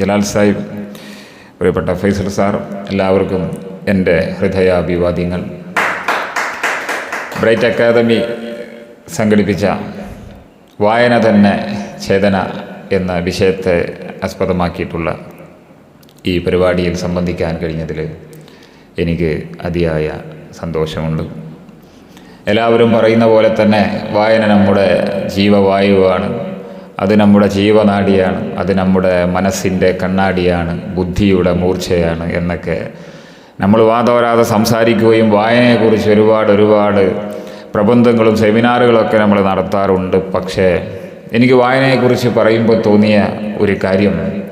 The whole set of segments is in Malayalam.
ജലാൽ സാഹിബ് പ്രിയപ്പെട്ട ഫൈസൽ സാർ എല്ലാവർക്കും എന്റെ ഹൃദയാഭിവാദ്യങ്ങൾ. ബ്രൈറ്റ് അക്കാദമി സംഘടിപ്പിച്ച വായന തന്നെ ചേതന എന്ന വിഷയത്തെ ആസ്പദമാക്കിയിട്ടുള്ള ഈ പരിപാടിയിൽ സംബന്ധിക്കാൻ കഴിഞ്ഞതിൽ എനിക്ക് അതിയായ സന്തോഷമുണ്ട്. എല്ലാവരും പറയുന്ന പോലെ തന്നെ വായന നമ്മുടെ ജീവവായുവാണ്. അത് നമ്മുടെ ജീവനാടിയാണ് അത് നമ്മുടെ മനസ്സിന്റെ കണ്ണാടിയാണ് ബുദ്ധിയുടെ മൂർച്ചയാണ് എന്നൊക്കെ നമ്മൾ വാതോരാതെ സംസാരിക്കുകയും വായനയെക്കുറിച്ച് ഒരുപാട് ഒരുപാട് പ്രബന്ധങ്ങളും സെമിനാറുകളൊക്കെ നമ്മൾ നടത്താറുണ്ട്. പക്ഷേ എനിക്ക് വായനയെക്കുറിച്ച് പറയുമ്പോൾ തോന്നിയ ഒരു കാര്യം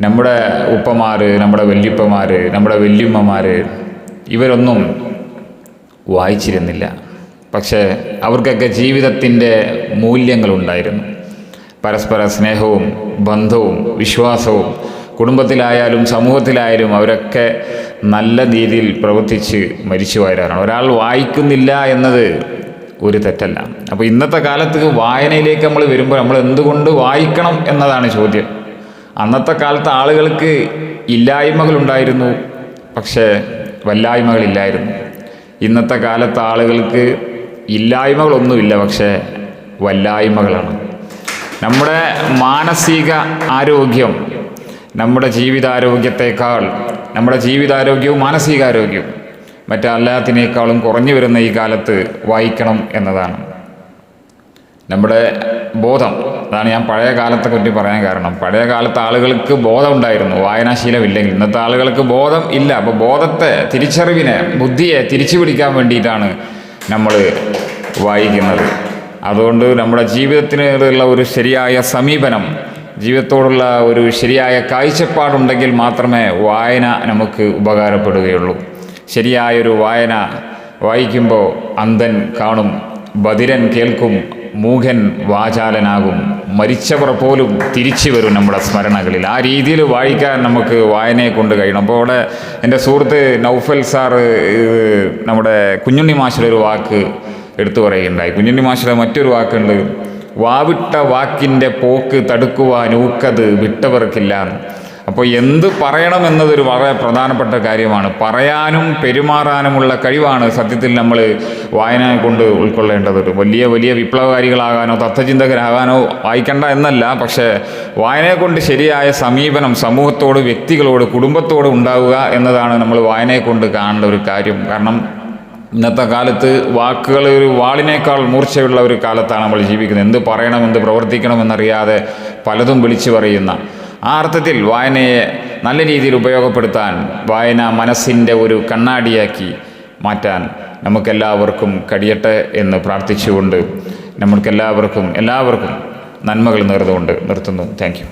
നമ്മുടെ ഉപ്പമാർ നമ്മുടെ വല്യപ്പമാർ നമ്മുടെ വല്യമ്മമാർ ഇവരൊന്നും വായിച്ചിരുന്നില്ല. പക്ഷേ അവർക്കൊക്കെ ജീവിതത്തിന്റെ മൂല്യങ്ങളുണ്ടായിരുന്നു. പരസ്പര സ്നേഹവും ബന്ധവും വിശ്വാസവും കുടുംബത്തിലായാലും സമൂഹത്തിലായാലും അവരൊക്കെ നല്ല രീതിയിൽ പ്രവർത്തിച്ച് മരിച്ചു വരാനാണ് ഒരാൾ വായിക്കുന്നില്ല എന്നത് ഒരു തെറ്റല്ല. അപ്പോൾ ഇന്നത്തെ കാലത്ത് വായനയിലേക്ക് നമ്മൾ വരുമ്പോൾ നമ്മൾ എന്തുകൊണ്ട് വായിക്കണം എന്നതാണ് ചോദ്യം. അന്നത്തെ കാലത്ത് ആളുകൾക്ക് ഇല്ലായ്മകളുണ്ടായിരുന്നു പക്ഷേ വല്ലായ്മകളില്ലായിരുന്നു ഇന്നത്തെ കാലത്ത് ആളുകൾക്ക് ഇല്ലായ്മകളൊന്നുമില്ല പക്ഷേ വല്ലായ്മകളാണ്. നമ്മുടെ മാനസിക ആരോഗ്യം നമ്മുടെ ജീവിതാരോഗ്യത്തെക്കാൾ നമ്മുടെ ജീവിതാരോഗ്യവും മാനസികാരോഗ്യവും മറ്റെല്ലാത്തിനേക്കാളും കുറഞ്ഞു വരുന്ന ഈ കാലത്ത് വായിക്കണം എന്നതാണ്. നമ്മുടെ ബോധം അതാണ് ഞാൻ പഴയ കാലത്തെ പറ്റി പറയാൻ കാരണം. പഴയ കാലത്ത് ആളുകൾക്ക് ബോധം ഉണ്ടായിരുന്നു വായനാശീലമില്ലെങ്കിൽ. ഇന്നത്തെ ആളുകൾക്ക് ബോധം ഇല്ല. അപ്പോൾ ബോധത്തെ തിരിച്ചറിവിനെ ബുദ്ധിയെ തിരിച്ചു പിടിക്കാൻ വേണ്ടിയിട്ടാണ് നമ്മൾ വായിക്കുന്നത്. അതുകൊണ്ട് നമ്മുടെ ജീവിതത്തിനുള്ള ഒരു ശരിയായ സമീപനം ജീവിതത്തോടുള്ള ഒരു ശരിയായ കാഴ്ചപ്പാടുണ്ടെങ്കിൽ മാത്രമേ വായന നമുക്ക് ഉപകാരപ്പെടുകയുള്ളൂ. ശരിയായൊരു വായന വായിക്കുമ്പോൾ അന്ധൻ കാണും ബധിരൻ കേൾക്കും മൂഖൻ വാചാലനാകും മരിച്ചവർ പോലും തിരിച്ചു വരും നമ്മുടെ സ്മരണകളിൽ. ആ രീതിയിൽ വായിക്കാൻ നമുക്ക് വായനയെ കൊണ്ട് കഴിയണം. അപ്പോൾ അവിടെ എന്റെ സുഹൃത്ത് നൗഫൽ സാറ് നമ്മുടെ കുഞ്ഞുണ്ണി മാഷിലൊരു വാക്ക് എടുത്തു പറയുകയുണ്ടായി. കുഞ്ഞുണ്ണി മാഷിലെ മറ്റൊരു വാക്കുണ്ട്. വാവിട്ട വാക്കിന്റെ പോക്ക് തടുക്കുവാൻ ഊക്കത് വിട്ടവർക്കില്ല അപ്പോൾ എന്ത് പറയണമെന്നതൊരു വളരെ പ്രധാനപ്പെട്ട കാര്യമാണ്. പറയാനും പെരുമാറാനുമുള്ള കഴിവാണ് സത്യത്തിൽ നമ്മൾ വായന കൊണ്ട് ഉൾക്കൊള്ളേണ്ടത്. വലിയ വലിയ വിപ്ലവകാരികളാകാനോ തത്വചിന്തകരാകാനോ വായിക്കേണ്ട എന്നല്ല. പക്ഷേ വായനയെ കൊണ്ട് ശരിയായ സമീപനം സമൂഹത്തോട് വ്യക്തികളോട് കുടുംബത്തോട് ഉണ്ടാവുക എന്നതാണ് നമ്മൾ വായനയെ കൊണ്ട് കാണേണ്ട ഒരു കാര്യം. കാരണം ഇന്നത്തെ കാലത്ത് വാക്കുകൾ ഒരു വാളിനേക്കാൾ മൂർച്ചയുള്ള ഒരു കാലത്താണ് നമ്മൾ ജീവിക്കുന്നത്. എന്ത് പറയണം എന്ത് പ്രവർത്തിക്കണമെന്നറിയാതെ പലതും വിളിച്ചു പറയുന്ന. ആ അർത്ഥത്തിൽ വായനയെ നല്ല രീതിയിൽ ഉപയോഗപ്പെടുത്താൻ വായന മനസ്സിന്റെ ഒരു കണ്ണാടിയാക്കി മാറ്റാൻ നമുക്കെല്ലാവർക്കും കഴിയട്ടെ എന്ന് പ്രാർത്ഥിച്ചുകൊണ്ട് നമ്മൾക്കെല്ലാവർക്കും എല്ലാവർക്കും നന്മകൾ നേർന്നുകൊണ്ട് നിർത്തുന്നു. താങ്ക്